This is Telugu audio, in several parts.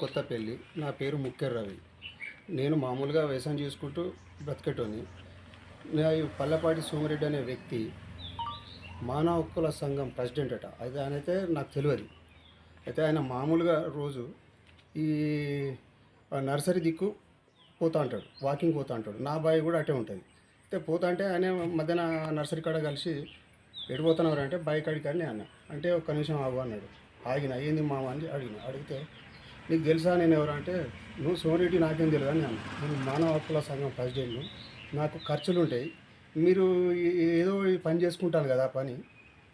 కొత్తపల్లి. నా పేరు ముక్కెర్ రవి. నేను మామూలుగా వ్యవసాయం చేసుకుంటూ బ్రతకటోని. నా ఈ పల్లపాటి సోమిరెడ్డి అనే వ్యక్తి మానవ హక్కుల సంఘం ప్రెసిడెంట్ అట. అయితే ఆయన అయితే నాకు తెలియదు. అయితే ఆయన మామూలుగా రోజు ఈ ఆ నర్సరీ దిక్కు పోతా ఉంటాడు వాకింగ్ పోతా ఉంటాడు నా బాయ్ కూడా అటే ఉంటుంది. అయితే పోతా అంటే ఆయన మధ్యాహ్న నర్సరీ కాడ కలిసి ఎడిపోతున్నారు అంటే బైక్ కాడికి అన్న. అంటే ఒక్క నిమిషం ఆగు అన్నాడు. ఆగిన. అయ్యింది మామ? అని అడిగిన. అడిగితే నీకు తెలుసా నేను ఎవరంటే నువ్వు సోనిటి నాకేం తెలియదు అని నేను నేను మానవ హక్కుల సంఘం ప్రెసిడెంట్ను నాకు ఖర్చులు ఉంటాయి. మీరు ఏదో పని చేసుకుంటాను కదా పని.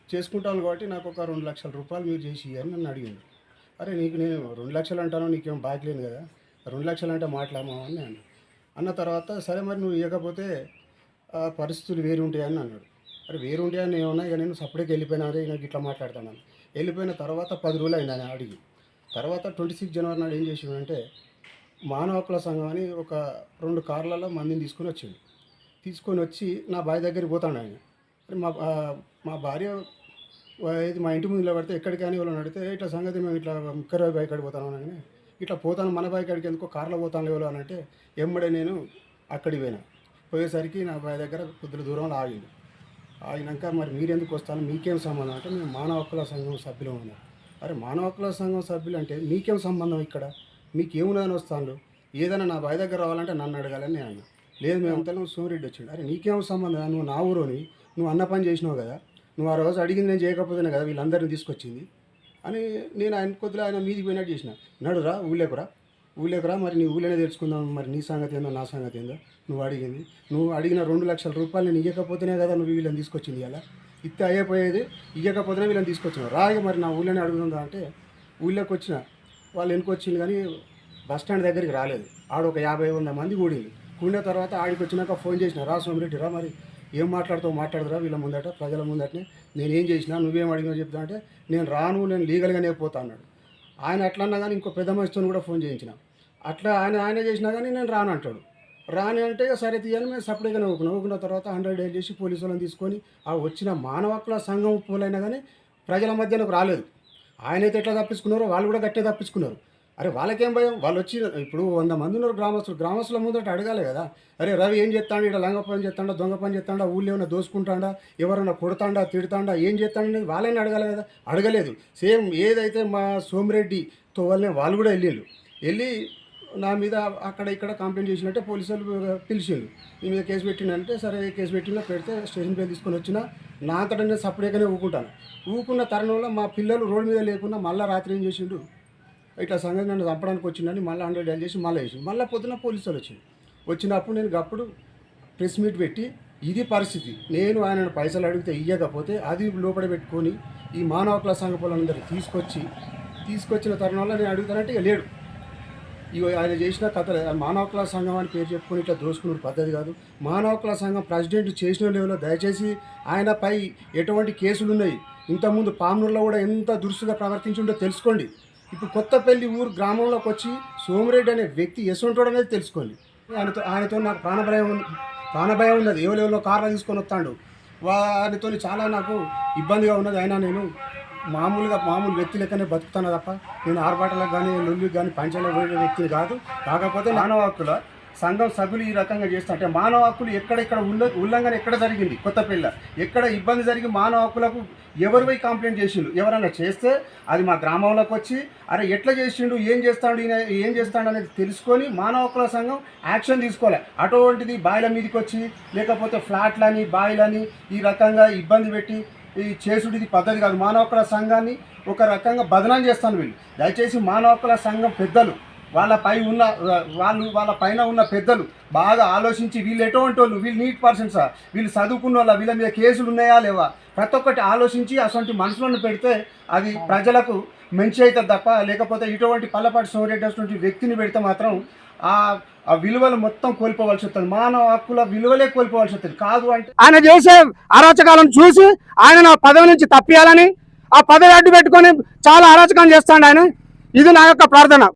చేసుకుంటాను కాబట్టి నాకు ఒక రెండు లక్షల రూపాయలు మీరు చేసి అని నన్ను అడిగిండు. అరే నీకు నేను రెండు లక్షలు అంటాను నీకేం బాకీ లేదు కదా. రెండు లక్షలు అంటే మాట్లాడమా అని నేను అన్న తర్వాత సరే మరి నువ్వు ఇవ్వకపోతే ఆ పరిస్థితులు వేరు ఉంటాయని అన్నాడు. అరే వేరు ఉంటాయని ఏమన్నా ఇక నేను సపరేట్గా వెళ్ళిపోయినా అదే నాకు ఇట్లా మాట్లాడుతున్నాను వెళ్ళిపోయిన తర్వాత పది రోజులు అయింది అని అడిగి. తర్వాత ట్వంటీ సిక్స్ జనవరి నాడు ఏం చేసిండంటే మానవ హక్కుల సంఘం అని ఒక రెండు కార్లలో మందిని తీసుకొని వచ్చిండు. తీసుకొని వచ్చి నా భార్య దగ్గరికి పోతాడు ఆయన. మా మా భార్య వా- ఇది మా ఇంటి ముందు నిలబడితే ఎక్కడికి కానీ అడిగితే ఇట్లా సంగతి మేము ఇట్లా ముక్కర బైక్ కాడికి పోతాను అని ఇట్లా పోతాను మన బాయ్ కాడికి ఎందుకో కార్లో పోతాను లేవలో అని అంటే ఎమ్మడే నేను అక్కడికి పోయినా. పోయేసరికి నా భార్య దగ్గర కొద్దిగా దూరంలో ఆగింది ఆగినాక మరి మీరెందుకు వస్తాను? మీకేం సంబంధం? అంటే మేము మానవ హక్కుల సంఘం సభ్యులు ఉన్నారు అరే మానవ హక్కుల సంఘం సభ్యులు అంటే మీకేం సంబంధం ఇక్కడ? మీకేమున్నాయని వస్తాను ఏదైనా నా బాయ్ దగ్గర రావాలంటే నన్ను అడగాలని నేను అన్నా లేదు మేము అంతలో సోమిరెడ్డి వచ్చిండు. అరే నీకేం సంబంధం? నువ్వు నా ఊరోని. నువ్వు అన్న పని చేసినావు కదా. నువ్వు ఆ రోజు అడిగింది నేను చేయకపోతేనే కదా వీళ్ళందరినీ తీసుకొచ్చింది. అని నేను ఆయన కొద్దిగా ఆయన మీదికి పోయినట్టు చేసిన. నడురా ఊళ్ళేకురా ఊళ్ళేకురా మరి నీ ఊళ్ళోనే తెలుసుకుందాం. మరి నీ సంగతి ఏందో నా సంగతి ఏందో. నువ్వు అడిగింది. నువ్వు అడిగిన రెండు లక్షల రూపాయలు నేను ఇవ్వకపోతేనే కదా నువ్వు వీళ్ళని తీసుకొచ్చింది అలా ఇత్తే అయ్యపోయేది ఇవ్వకపోతేనే వీళ్ళని తీసుకొచ్చిన రాగ మరి నా ఊళ్ళోనే అడుగుతుందా అంటే ఊళ్ళోకి వచ్చిన వాళ్ళు వెనుక వచ్చింది కానీ బస్ స్టాండ్ దగ్గరికి రాలేదు. ఆడ ఒక యాభై వంద మంది కూడింది కూడిన తర్వాత ఆడికి వచ్చినాక ఫోన్ చేసిన రా సోమిరెడ్డి రా మరి ఏం మాట్లాడుతావు మాట్లాడదురా వీళ్ళ ముందట ప్రజల ముందటనే. నేను ఏం చేసినా నువ్వేం అడిగినా చెప్తా అంటే నేను రాను నేను లీగల్గానే పోతా అన్నాడు. ఆయన అట్లన్నా కానీ ఇంకో పెద్ద మనిషితో కూడా ఫోన్ చేయించిన. అట్లా ఆయన ఆయన చేసినా కానీ నేను రాను అంటాడు. రాని అంటే సరే తీయని మేము సపరేట్గా నవ్వుకున్నాం నవ్వుకున్న తర్వాత హండ్రెడ్ డైల్ చేసి పోలీసు వాళ్ళని తీసుకొని ఆ వచ్చిన మానవ హక్కుల సంఘం పోలైనా కానీ ప్రజల మధ్యనకు రాలేదు. ఆయనైతే ఎట్లా తప్పించుకున్నారో వాళ్ళు కూడా గట్టే తప్పించుకున్నారు. అరే వాళ్ళకేం భయం? వాళ్ళు వచ్చి ఇప్పుడు వంద మంది ఉన్నారు గ్రామస్తులు. గ్రామస్తుల ముందట అడగాలి కదా. అరే రవి ఏం చేస్తాడు? ఇక్కడ లంగ పని చేస్తాడా? దొంగ పని చేస్తాడా? ఊళ్ళో ఏమైనా దోసుకుంటాడా? ఎవరైనా కొడతాడా? తిడతాడా? ఏం చేస్తాడనేది వాళ్ళని అడగాలి కదా. అడగలేదు. సేమ్ ఏదైతే మా సోమిరెడ్డితో వాళ్ళని వాళ్ళు కూడా వెళ్ళిళ్ళు. వెళ్ళి నా మీద అక్కడ ఇక్కడ కంప్లైంట్ చేసినట్టే పోలీసు వాళ్ళు పిలిచిండు నీ మీద కేసు పెట్టిండంటే సరే కేసు పెట్టినా పెడితే స్టేషన్ పేరు తీసుకొని వచ్చిన నా అంతటా నేను సపరేట్గానే ఊకుంటాను. ఊకున్న తరుణంలో మా పిల్లలు రోడ్డు మీద లేకుండా మళ్ళీ రాత్రి ఏం చేసిండు ఇట్లా సంగతి నన్ను చంపడానికి వచ్చిందని మళ్ళీ హండ్రెడ్ డైల్ చేసి మళ్ళీ వేసి మళ్ళీ పొద్దున పోలీసు వాళ్ళు వచ్చింది వచ్చినప్పుడు నేను అప్పుడు ప్రెస్ మీట్ పెట్టి ఇది పరిస్థితి. నేను ఆయన పైసలు అడిగితే ఇవ్వకపోతే అది లోపల పెట్టుకొని ఈ మానవ హక్కుల సంఘ పొలందరూ తీసుకొచ్చి తీసుకొచ్చిన తరుణంలో నేను అడుగుతానంటే ఇక లేడు. ఇగో ఆయన చేసిన కథ మానవ హక్కుల సంఘం అని పేరు చెప్పుకొని ఇట్లా దోసుకునే పద్ధతి కాదు. మానవ సంఘం ప్రెసిడెంట్ చేసిన లెవెల్లో దయచేసి ఆయనపై ఎటువంటి కేసులు ఉన్నాయి? ఇంతకుముందు పామునూరులో కూడా ఎంత దురుసుగా ప్రవర్తించిండో తెలుసుకోండి. ఇప్పుడు కొత్తపల్లి ఊరు గ్రామంలోకి వచ్చి సోమిరెడ్డి అనే వ్యక్తి ఎసుంటాడు అనేది తెలుసుకోండి. ఆయనతో ఆయనతో నాకు ప్రాణభయం ఉంది ప్రాణభయం ఉన్నది. ఎవరెవరో కార్లో తీసుకొని వస్తాడు? వారితో చాలా నాకు ఇబ్బందిగా ఉన్నది. అయినా నేను మామూలుగా మామూలు వ్యక్తి లెక్కనే బతుకుతాను తప్ప నేను ఆర్భాటలకు కానీ లొల్లికి కానీ పంచాలకు పోయే వ్యక్తిని కాదు. కాకపోతే మానవ హక్కుల సంఘం సభ్యులు ఈ రకంగా చేస్తుంటే మానవ హక్కులు ఎక్కడెక్కడ ఉల్ల ఉల్లంఘన ఎక్కడ జరిగింది? కొత్తపిల్ల ఎక్కడ ఇబ్బంది జరిగి మానవ హక్కులకు ఎవరు పోయి కంప్లైంట్ చేసిండు ఎవరైనా చేస్తే అది మా గ్రామంలోకి వచ్చి అరే ఎట్లా చేసిండు? ఏం చేస్తాడు ఏం చేస్తాడు అనేది తెలుసుకొని మానవ హక్కుల సంఘం యాక్షన్ తీసుకోవాలి. అటువంటిది బాయిల మీదకి వచ్చి లేకపోతే ఫ్లాట్లని బాయిలని ఈ రకంగా ఇబ్బంది పెట్టి ఈ చేసుడు ఇది పద్ధతి కాదు. మానవ హక్కుల సంఘాన్ని ఒక రకంగా బదనం చేస్తాను వీళ్ళు. దయచేసి మానవ హక్కుల సంఘం పెద్దలు వాళ్ళపై ఉన్న వాళ్ళు వాళ్ళ పైన ఉన్న పెద్దలు బాగా ఆలోచించి వీళ్ళు ఎటువంటి వాళ్ళు? వీళ్ళు నీట్ పర్సన్స్ వీళ్ళు చదువుకున్న వాళ్ళ వీళ్ళ మీద కేసులు ఉన్నాయా లేవా? ప్రతి ఒక్కటి ఆలోచించి అటువంటి మనుషులను పెడితే అది ప్రజలకు మంచి అవుతుంది తప్ప లేకపోతే ఇటువంటి పల్లపాటి సోమరెడ్డి అటువంటి వ్యక్తిని పెడితే మాత్రం ఆ ఆ విలువలు మొత్తం కోల్పోవలసి వస్తుంది. మానవ హక్కుల విలువలే కోల్పోవలసి వస్తుంది. కాదు అంటే ఆయన చేసే అరాచకాలను చూసి ఆయన నా పదవి నుంచి తప్పియాలని ఆ పదవి అడ్డు పెట్టుకొని చాలా అరాచకం చేస్తాడు ఆయన. ఇది నా యొక్క ప్రార్థన.